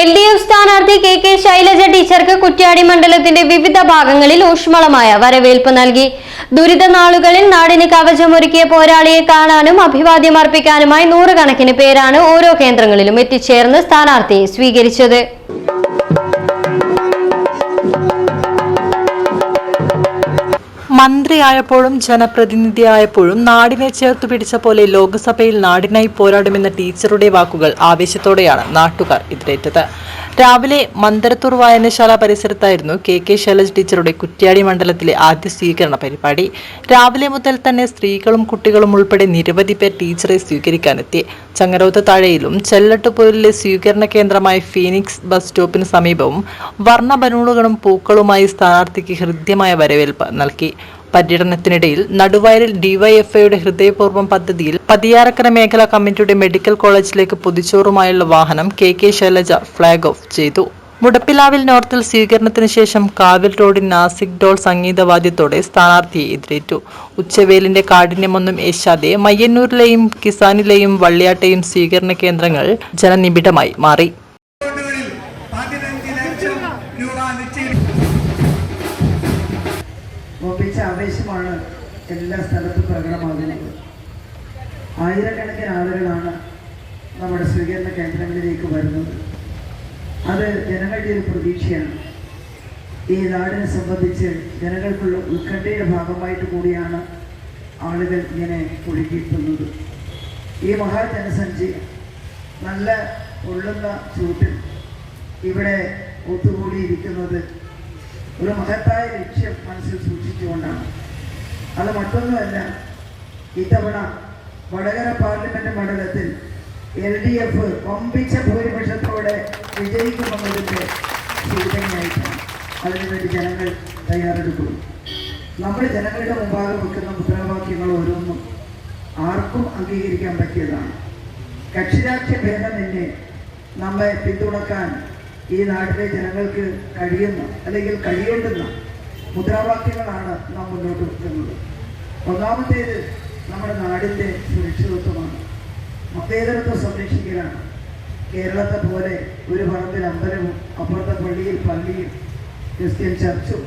L D F സ്ഥാനാർത്ഥി K K Shailaja ടീച്ചർക്ക് കുറ്റ്യാടി മണ്ഡലത്തിന്റെ വിവിധ ഭാഗങ്ങളിൽ ഊഷ്മളമായ വരവേൽപ്പ് നൽകി. ദുരിത നാളുകളിൽ നാടിന് കവചമൊരുക്കിയ പോരാളിയെ കാണാനും അഭിവാദ്യം അർപ്പിക്കാനുമായി നൂറുകണക്കിന് പേരാണ് ഓരോ കേന്ദ്രങ്ങളിലും എത്തിച്ചേർന്ന് സ്ഥാനാർത്ഥിയെ സ്വീകരിച്ചത്. മന്ത്രിയായപ്പോഴും ജനപ്രതിനിധിയായപ്പോഴും നാടിനെ ചേർത്തു പിടിച്ച പോലെ ലോക്സഭയിൽ നാടിനായി പോരാടുമെന്ന ടീച്ചറുടെ വാക്കുകൾ ആവേശത്തോടെയാണ് നാട്ടുകാർ എതിരേറ്റത് രാവിലെ മന്ദരത്തൂർ വായനശാല പരിസരത്തായിരുന്നു കെ കെ ശൈലജ് ടീച്ചറുടെ കുറ്റ്യാടി മണ്ഡലത്തിലെ ആദ്യ സ്വീകരണ പരിപാടി. രാവിലെ മുതൽ തന്നെ സ്ത്രീകളും കുട്ടികളും ഉൾപ്പെടെ നിരവധി പേർ ടീച്ചറെ സ്വീകരിക്കാനെത്തി. ചങ്ങരോത്ത് താഴെയിലും ചെല്ലട്ടുപൊയിലെ സ്വീകരണ കേന്ദ്രമായ ഫീനിക്സ് ബസ് സ്റ്റോപ്പിന് സമീപവും വർണ ബലൂണുകളും പൂക്കളുമായി സ്ഥാനാർത്ഥിക്ക് ഹൃദ്യമായ വരവേൽപ്പ് നൽകി. പര്യടനത്തിനിടയിൽ നടുവയലിൽ ഡിവൈഎഫ്ഐയുടെ ഹൃദയപൂർവം പദ്ധതിയിൽ പതിയാരക്കര മേഖലാ കമ്മിറ്റിയുടെ മെഡിക്കൽ കോളേജിലേക്ക് പൊതിച്ചോറുമായുള്ള വാഹനം K K Shailaja flag off ചെയ്തു. മുടപ്പിലാവിൽ നോർത്തിൽ സ്വീകരണത്തിന് ശേഷം കാവിൽ റോഡിൽ നാസിക് ഡോൾ സംഗീതവാദ്യത്തോടെ സ്ഥാനാർത്ഥിയെ എതിരേറ്റു. ഉച്ചവേലിന്റെ കാഠിന്യമൊന്നും ഏശാതെ മയ്യന്നൂരിലെയും കിസാനിലെയും വള്ളിയാട്ടെയും സ്വീകരണ കേന്ദ്രങ്ങൾ ജനനിബിഡമായി മാറി. ഒപ്പിച്ച ആവേശമാണ് എല്ലാ സ്ഥലത്തും പ്രകടമാകുന്നത്. ആയിരക്കണക്കിന് ആളുകളാണ് നമ്മുടെ സ്വീകരണ കേന്ദ്രങ്ങളിലേക്ക് വരുന്നത്. അത് ജനങ്ങളുടെ ഒരു പ്രതീക്ഷയാണ്. ഈ നാടിനെ സംബന്ധിച്ച് ജനങ്ങൾക്കുള്ള ഉത്കണ്ഠയുടെ ഭാഗമായിട്ട് കൂടിയാണ് ആളുകൾ ഇങ്ങനെ ഒഴുകിയിട്ടുള്ളത് ഈ മഹാജനസഞ്ചി നല്ല ഉള്ളുന്ന ചൂട്ടിൽ ഇവിടെ ഒത്തുകൂടിയിരിക്കുന്നത് ഒരു മഹത്തായ ലക്ഷ്യം മനസ്സിൽ സൂക്ഷിച്ചുകൊണ്ടാണ്. അത് മറ്റൊന്നുമല്ല ഇത്തവണ വടകര പാർലമെന്റ് മണ്ഡലത്തിൽ എൽ ഡി എഫ് വമ്പിച്ച ഭൂരിപക്ഷത്തോടെ വിജയിക്കുമെന്നതിന്റെ സൂചനയായിട്ടാണ് അതിനുവേണ്ടി ജനങ്ങൾ തയ്യാറെടുക്കുന്നു നമ്മൾ ജനങ്ങളുടെ മുമ്പാകെ വെക്കുന്ന മുദ്രാവാക്യങ്ങൾ ഓരോന്നും ആർക്കും അംഗീകരിക്കാൻ പറ്റിയതാണ്. കക്ഷിരാഷ്ട്രീയ ഭേദമന്യേ നമ്മെ പിന്തുണക്കാൻ ഈ നാട്ടിലെ ജനങ്ങൾക്ക് കഴിയുന്ന അല്ലെങ്കിൽ കഴിയേണ്ടുന്ന മുദ്രാവാക്യങ്ങളാണ് നാം മുന്നോട്ട് വെക്കുന്നത്. ഒന്നാമത്തേത് നമ്മുടെ നാടിന്റെ സുരക്ഷിതത്വമാണ്. മതേതരത്വം സംരക്ഷിക്കലാണ്. കേരളത്തെ പോലെ ഒരു പറമ്പിൽ അമ്പലവും അപ്പുറത്തെ പള്ളിയിൽ പള്ളിയും ക്രിസ്ത്യൻ ചർച്ചും